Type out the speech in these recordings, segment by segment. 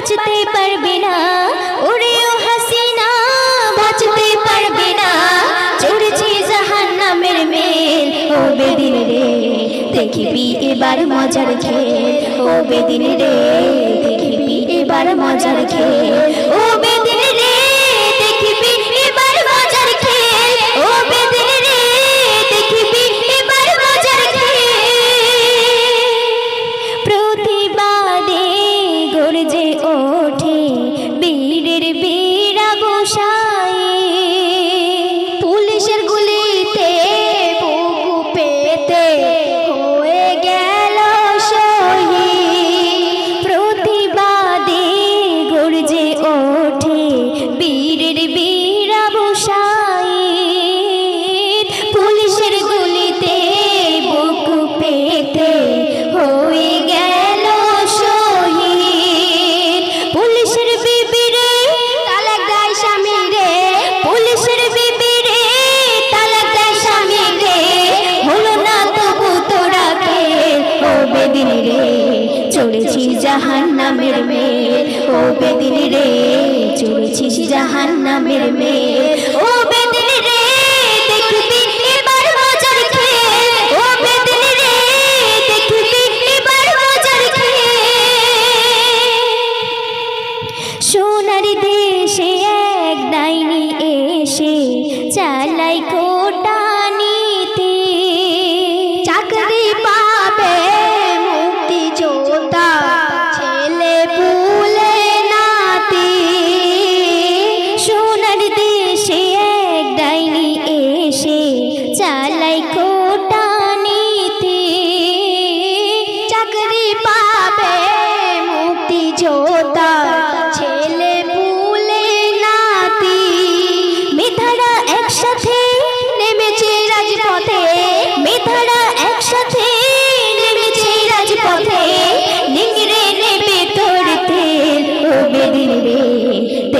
বাঁচতে পারবে না। ওরে ও হাসিনা, বাঁচতে পারবে না। চড়েছি জাহান্নামের মেল, ও বেদিন রে, দেখিবি এবার মজার খেল। ও বেদিন রে, দেখিবি এবার মজার খেল। ও নামের মেয়ে ও বেদিন রে চলেছিস জাহান নামের মেয়ে ও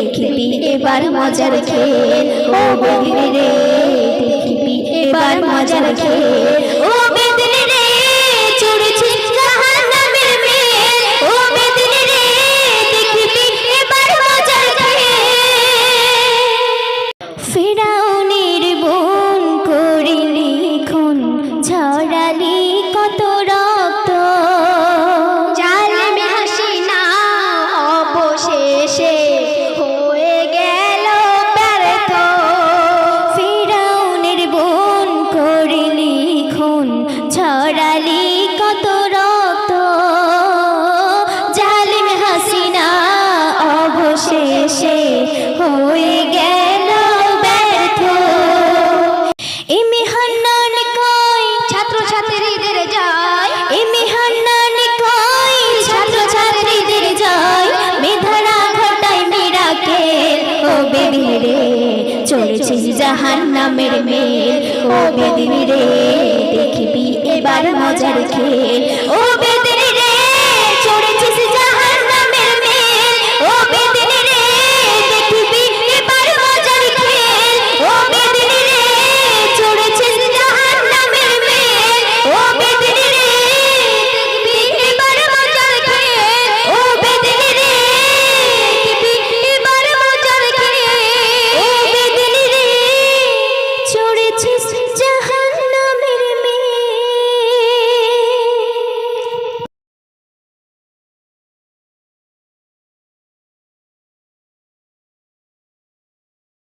দেখবি এবার মজার খেল। ও বেদিন রে, দেখবি এবার মজার খেল। ও বেদিন রে চড়েছি জাহান্নামের মেল। ও বেদিন রে, দেখবি এবার মজার খেল। ফেরাউনের বোন করিলি খুন ছড়ালি কত ছড়ালি কত রক্ত? জালিম হাসিনা অবশেষে হয়ে গেল ব্যর্থ। এমে হান্নান কয় ছাত্র ছাত্রীদের যায় এমে হান্নান কয় ছাত্র ছাত্রীদের যায় মেধারা ঘটায় মিরাকেল। ও বেদিন রে চলেছিস জাহান নামের মেল। ও বেদিন রে দেখবি এবার মজার খেয়ে ও